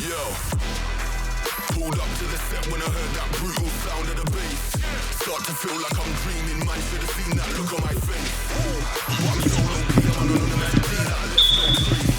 Yo. Pulled up to the set when I heard that brutal sound of the bass. Start to feel like I'm dreaming, man. Should have seen that look on my face. What I'm so low key, I'm on anonymous G that left no trace.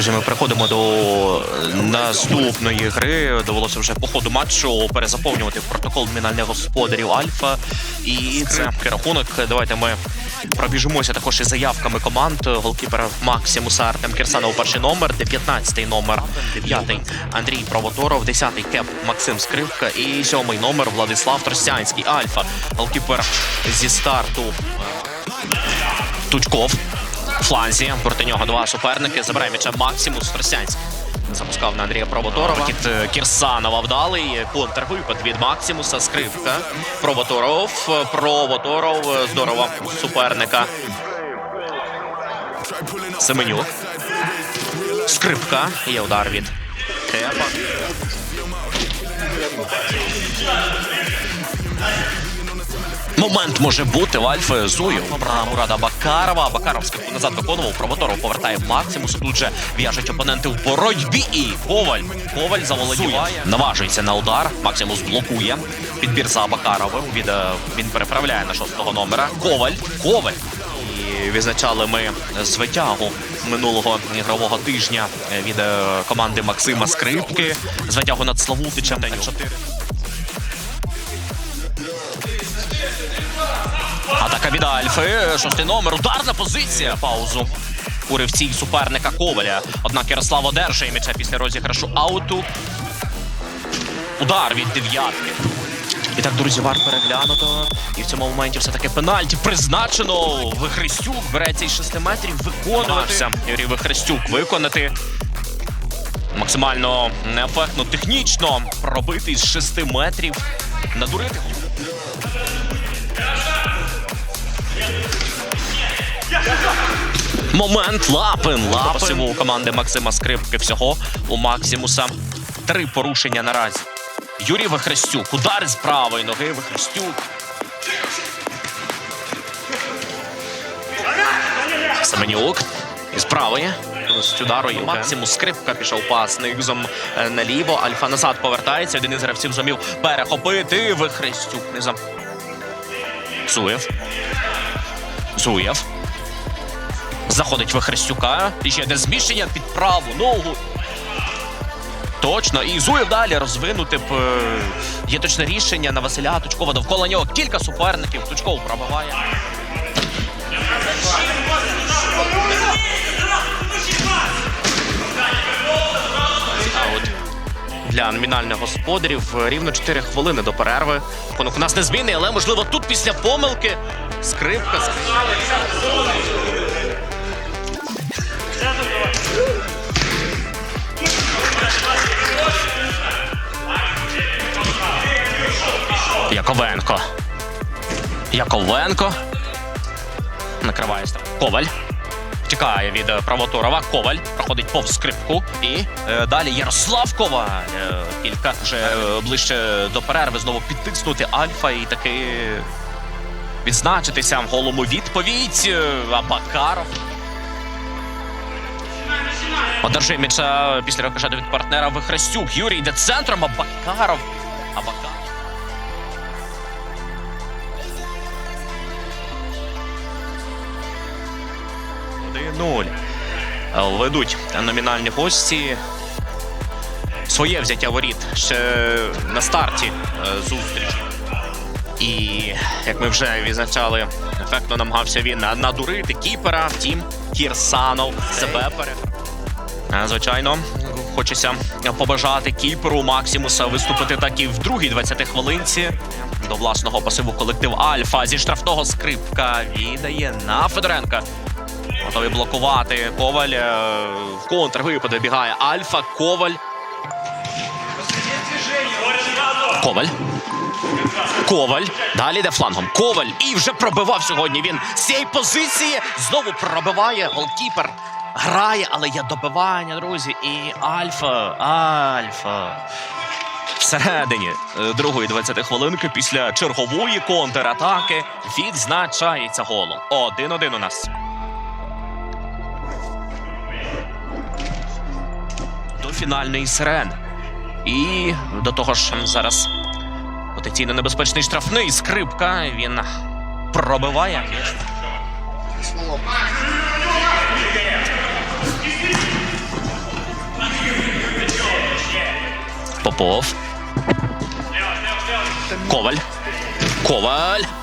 Друзі, ми переходимо до наступної гри. Довелося вже по ходу матчу перезаповнювати протокол номінальних господарів Альфа. І це рахунок. Давайте ми пробіжимося також із заявками команд. Голкіпер Максимуса Артем Кірсанов перший номер, 19-й номер, 9-й Андрій Провоторов, 10-й кеп Максим Скривка і 7-й номер Владислав Тростянський. Альфа. Голкіпер зі старту Тучков. Фланзі проти нього два суперники. Забирає м'яча Максимус Тростянський. Запускав на Андрія Провоторова. Кіт е, Кірсанова вдалий. Контрвипад від Максимуса. Скривка. Провоторов. Провоторов. Здорово. Суперника. Семенюк. Скрипка. Є удар від Кепа. Момент може бути в Альфи Зую. Мурада Бакарова. Бакаров скидку назад виконував. Провоторов повертає Максимусу. Тут же в'яжуть опоненти в боротьбі. І Коваль. Коваль заволодіває. Наважується на удар. Максимус блокує. Підбір за Бакаровим. Від, е, він переправляє на шостого номера. Коваль. Коваль. І відзначали ми з витягу минулого ігрового тижня від е, команди Максима Скрипки. З витягу над Славутичем. 4. Атака від Альфи. Шостий номер. Ударна позиція. Паузу. У ривців суперника Коваля. Однак Ярослав одержує м'яча після розіграшу ауту. Удар від дев'ятки. І так, друзі, вар переглянуто. І в цьому моменті все-таки пенальті призначено. Вихрестюк бере цей 6 метрів виконувати. Юрій Вихрестюк виконати. Максимально неефектно, технічно пробити з 6 метрів. Надурити. Момент Лапин. Лапин. У команди Максима Скрипки всього у Максимуса. Три порушення наразі. Юрій Вихрестюк. Удар з правої ноги. Вихрестюк. Семенюк. Із правої. З удару і Максимус Скрипка пішов пас низом е, наліво. Альфа назад повертається. Один із гравців зумів перехопити. Вихрестюк низом. Зуєв. Зуєв. Заходить Вихрестюка. І ще йде зміщення під праву ногу. Точно. І Зуєв далі розвинути б. е, Є точне рішення на Василя Тучкова. Довкола нього кілька суперників. Тучков пробиває. Для номінальних господарів. Рівно 4 хвилини до перерви. Рахунок у нас не змінний, але можливо тут після помилки скрипка. Яковенко. Яковенко. Накриває. Коваль. Тікає від е, Правоторова. Коваль проходить повз скрипку. І е, далі Ярослав Коваль. Е, кілька вже е, ближче до перерви знову підтиснути Альфа і таки відзначитися в голому відповідь. Е, Абакаров. Одержує після рикошету від партнера Вихрестюк. Юрій йде центром, Абакаров. Абакаров. Нуль. Ведуть номінальні гості. Своє взяття воріт ще на старті е, зустрічі. І як ми вже відзначали, ефектно намагався він надурити кіпера. Втім, Кірсанов себе пере. Звичайно, хочеться побажати кіперу Максимуса виступити так і в другій 20 хвилинці. До власного пасиву колектив Альфа зі штрафного скрипка віддає на Федоренка. Готові блокувати. Коваль е, в контрвипад вибігає Альфа. Коваль. Коваль. Коваль. Далі йде флангом. Коваль. І вже пробивав сьогодні він з цієї позиції. Знову пробиває голкіпер грає, але є добивання, друзі. І Альфа, Альфа. Всередині е, другої 20 хвилинки після чергової контратаки відзначається голом. 1-1 у нас. Фінальної сирени. І до того ж зараз потенційно небезпечний штрафний скрипка. Він пробиває. Попов. Коваль. Коваль.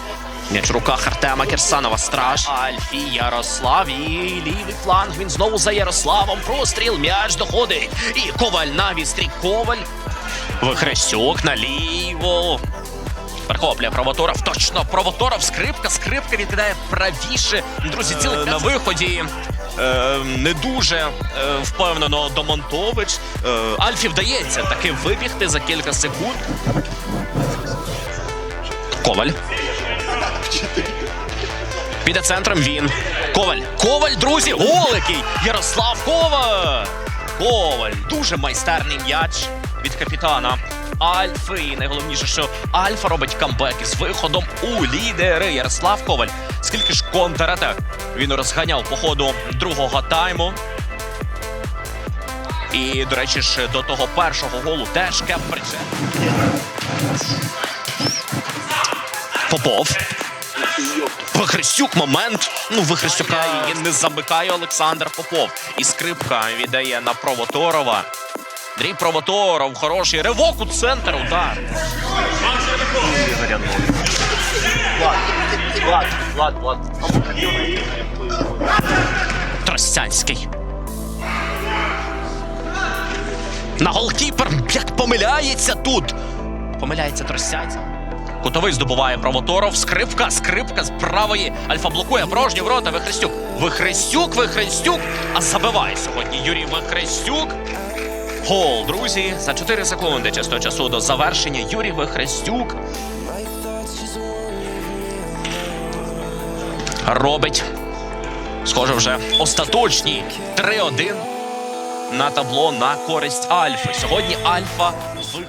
М'яч в руках Артема Кірсанова. Страж. Альфі Ярослав. І лівий фланг. Він знову за Ярославом. Простріл. М'яч доходить. І Коваль на відстрій. Коваль. Вихрестюк наліво. Перехоплює Провоторов. Точно Провоторов. Скрипка. Скрипка відкидає правіше. Друзі, цілий на виході. Е, не дуже е, впевнено Домонтович. Е, Альфі вдається таки вибігти за кілька секунд. Коваль. Піде центром він. Коваль. Коваль, друзі, голикий. Ярослав Коваль. Коваль. Дуже майстерний м'яч від капітана. Альфи. І найголовніше, що Альфа робить камбек із виходом у лідери. Ярослав Коваль. Скільки ж контратак він розганяв по ходу другого тайму. І, до речі, ж до того першого голу теж причет. Попов. Вихрестюк момент. Ну, Вихрестюка її не замикає Олександр Попов. І скрипка віддає на Провоторова. Андрій Провоторов, хороший ривок у центр, удар. Тростянський. На голкіпер як помиляється тут. Помиляється Тростянський. Кутовий здобуває Провоторов. Скрипка, скрипка з правої. Альфа блокує порожні ворота. Вихрестюк. Вихрестюк, Вихрестюк. А забиває сьогодні Юрій Вихрестюк. Гол, друзі, за 4 секунди чисто часу до завершення. Юрій Вихрестюк. Робить Схоже, вже остаточні 3-1 на табло на користь Альфи. Сьогодні Альфа виграє.